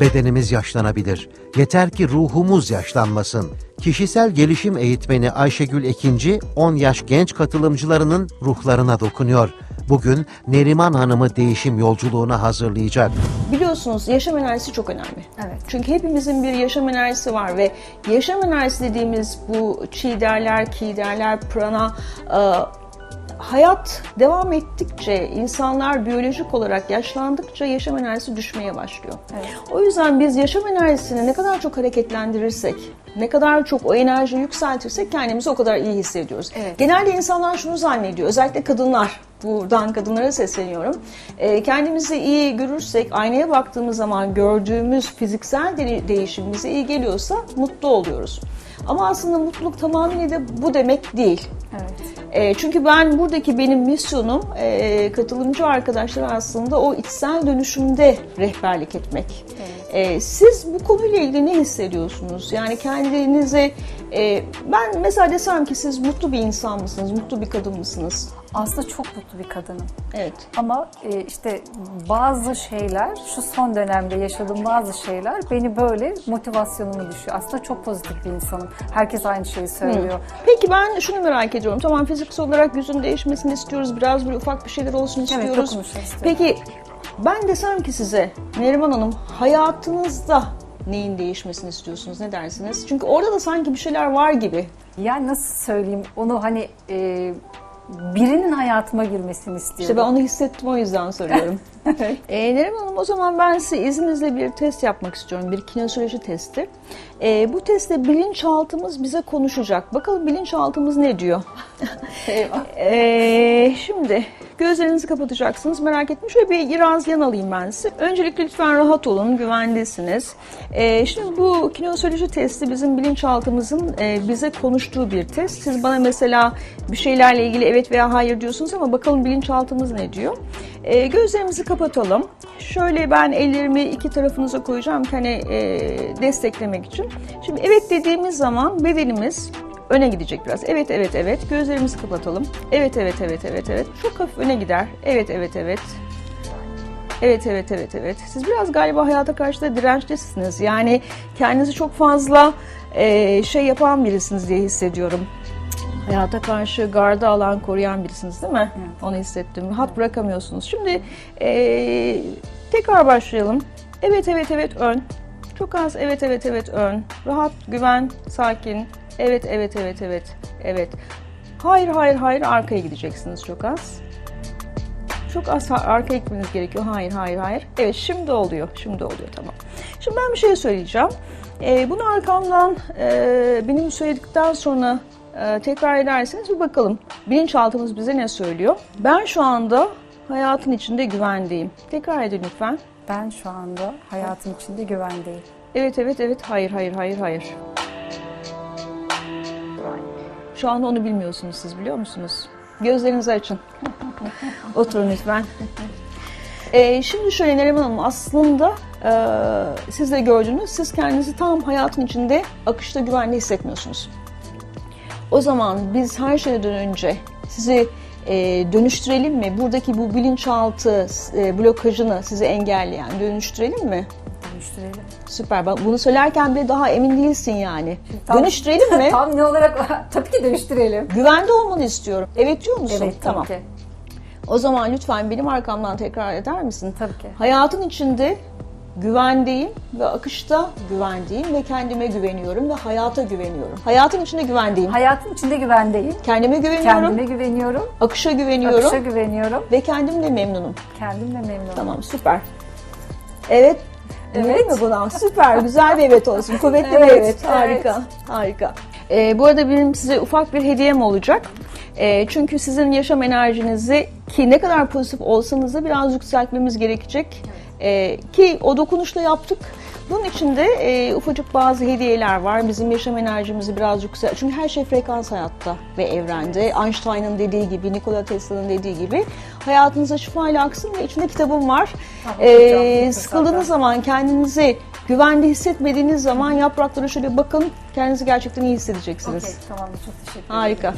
Bedenimiz yaşlanabilir. Yeter ki ruhumuz yaşlanmasın. Kişisel gelişim eğitmeni Ayşegül Ekinci 10 yaş genç katılımcılarının ruhlarına dokunuyor. Bugün Neriman Hanım'ı değişim yolculuğuna hazırlayacak. Biliyorsunuz yaşam enerjisi çok önemli. Evet. Çünkü hepimizin bir yaşam enerjisi var ve yaşam enerjisi dediğimiz bu çi derler, ki derler, prana, e, hayat devam ettikçe, insanlar biyolojik olarak yaşlandıkça yaşam enerjisi düşmeye başlıyor. Evet. O yüzden biz yaşam enerjisini ne kadar çok hareketlendirirsek, ne kadar çok o enerjiyi yükseltirsek kendimizi o kadar iyi hissediyoruz. Evet. Genelde insanlar şunu zannediyor, özellikle kadınlar, buradan kadınlara sesleniyorum. Ee, kendimizi iyi görürsek, aynaya baktığımız zaman gördüğümüz fiziksel de- değişim bize iyi geliyorsa mutlu oluyoruz. Ama aslında mutluluk tamamıyla bu demek değil. Evet. E, çünkü ben buradaki benim misyonum e, katılımcı arkadaşlar aslında o içsel dönüşümde rehberlik etmek. E, siz bu konuyla ilgili ne hissediyorsunuz? Yani kendinize e, ben mesela desem ki siz mutlu bir insan mısınız? Mutlu bir kadın mısınız? Aslında çok mutlu bir kadınım. Evet. Ama e, işte bazı şeyler, şu son dönemde yaşadığım bazı şeyler beni böyle motivasyonumu düşüyor. Aslında çok pozitif bir insanım. Herkes aynı şeyi söylüyor. Peki ben şunu merak ediyorum. Tamam fiziksel olarak yüzün değişmesini istiyoruz. Biraz böyle ufak bir şeyler olsun istiyoruz. istiyorum. Peki ben desem ki size Neriman Hanım hayatınızda neyin değişmesini istiyorsunuz? Ne dersiniz? Çünkü orada da sanki bir şeyler var gibi. Yani nasıl söyleyeyim onu hani e, birinin hayatıma girmesini istiyorum. İşte ben onu hissettim o yüzden soruyorum. ee, Neriman Hanım o zaman ben size izninizle bir test yapmak istiyorum. Bir kinesoloji testi. Ee, bu testte bilinçaltımız bize konuşacak. Bakalım bilinçaltımız ne diyor? Eyvah. Ee, şimdi gözlerinizi kapatacaksınız. Merak etmeyin. Şöyle bir biraz yan alayım ben size. Öncelikle lütfen rahat olun. Güvendesiniz. Ee, şimdi bu kinesoloji testi bizim bilinçaltımızın e, bize konuştuğu bir test. Siz bana mesela bir şeylerle ilgili evet veya hayır diyorsunuz ama bakalım bilinçaltımız ne diyor? Ee, gözlerimizi kapatalım. Şöyle ben ellerimi iki tarafınıza koyacağım ki hani e, desteklemek için. Şimdi evet dediğimiz zaman bedenimiz öne gidecek biraz. Evet, evet, evet. Gözlerimizi kapatalım. Evet, evet, evet, evet, evet. Çok hafif öne gider. Evet, evet, evet. Evet, evet, evet, evet. Siz biraz galiba hayata karşı da dirençlisiniz. Yani kendinizi çok fazla e, şey yapan birisiniz diye hissediyorum. Hayata karşı garda alan, koruyan birisiniz değil mi? Onu hissettim. Rahat bırakamıyorsunuz. Şimdi e, tekrar başlayalım. Evet, evet, evet, ön. Çok az evet, evet, evet, ön. Rahat, güven, sakin. Evet, evet, evet, evet, evet. Hayır, hayır, hayır, arkaya gideceksiniz çok az. Çok az arkaya gitmeniz gerekiyor. Hayır, hayır, hayır. Evet, şimdi oluyor. Şimdi oluyor, tamam. Şimdi ben bir şey söyleyeceğim. Ee, bunu arkamdan e, benim söyledikten sonra e, tekrar ederseniz bir bakalım. Bilinçaltımız bize ne söylüyor? Ben şu anda hayatın içinde güvendeyim. Tekrar edin lütfen. Ben şu anda hayatım içinde güvendeyim. Evet, evet, evet. Hayır, hayır, hayır, hayır. Şu anda onu bilmiyorsunuz siz biliyor musunuz? Gözlerinizi açın. Oturun lütfen. Ee, şimdi şöyle Neriman Hanım aslında e, siz de gördünüz siz kendinizi tam hayatın içinde akışta güvende hissetmiyorsunuz. O zaman biz her şeyden önce sizi e, dönüştürelim mi? Buradaki bu bilinçaltı e, blokajını sizi engelleyen dönüştürelim mi? Dönüştürelim. Süper. Bak bunu söylerken bile daha emin değilsin yani. Tam- Dönüştürelim mi? Tam ne olarak? Tabii ki dönüştürelim. Güvende olmanı istiyorum. Evet diyor musun? Evet tamam. tabii ki. O zaman lütfen benim arkamdan tekrar eder misin? Tabii ki. Hayatın içinde güvendeyim ve akışta güvendeyim ve kendime güveniyorum ve hayata güveniyorum. Hayatın içinde güvendeyim. Hayatım içinde güvendeyim. Kendime güveniyorum. Kendime güveniyorum. Akışa güveniyorum. Akışa güveniyorum. Ve kendimle memnunum. Kendimle memnunum. Tamam süper. Evet. Evet. Evet mi buna? Süper. Güzel bir evet olsun. Kuvvetli bir Evet, evet. Harika. Harika. Ee, bu arada benim size ufak bir hediyem olacak. Ee, çünkü sizin yaşam enerjinizi ki ne kadar pozitif olsanız da biraz yükseltmemiz gerekecek. Ee, ki o dokunuşla yaptık. Bunun için de e, ufacık bazı hediyeler var. Bizim yaşam enerjimizi biraz yüksel. Çünkü her şey frekans hayatta ve evrende. Einstein'ın dediği gibi, Nikola Tesla'nın dediği gibi hayatınıza şifayla aksın ve içinde kitabım var. Tamam, çok sıkıldığınız zaman kendinizi güvende hissetmediğiniz zaman yapraklara şöyle bakın. Kendinizi gerçekten iyi hissedeceksiniz. Okey, tamam çok teşekkür ederim. Harika.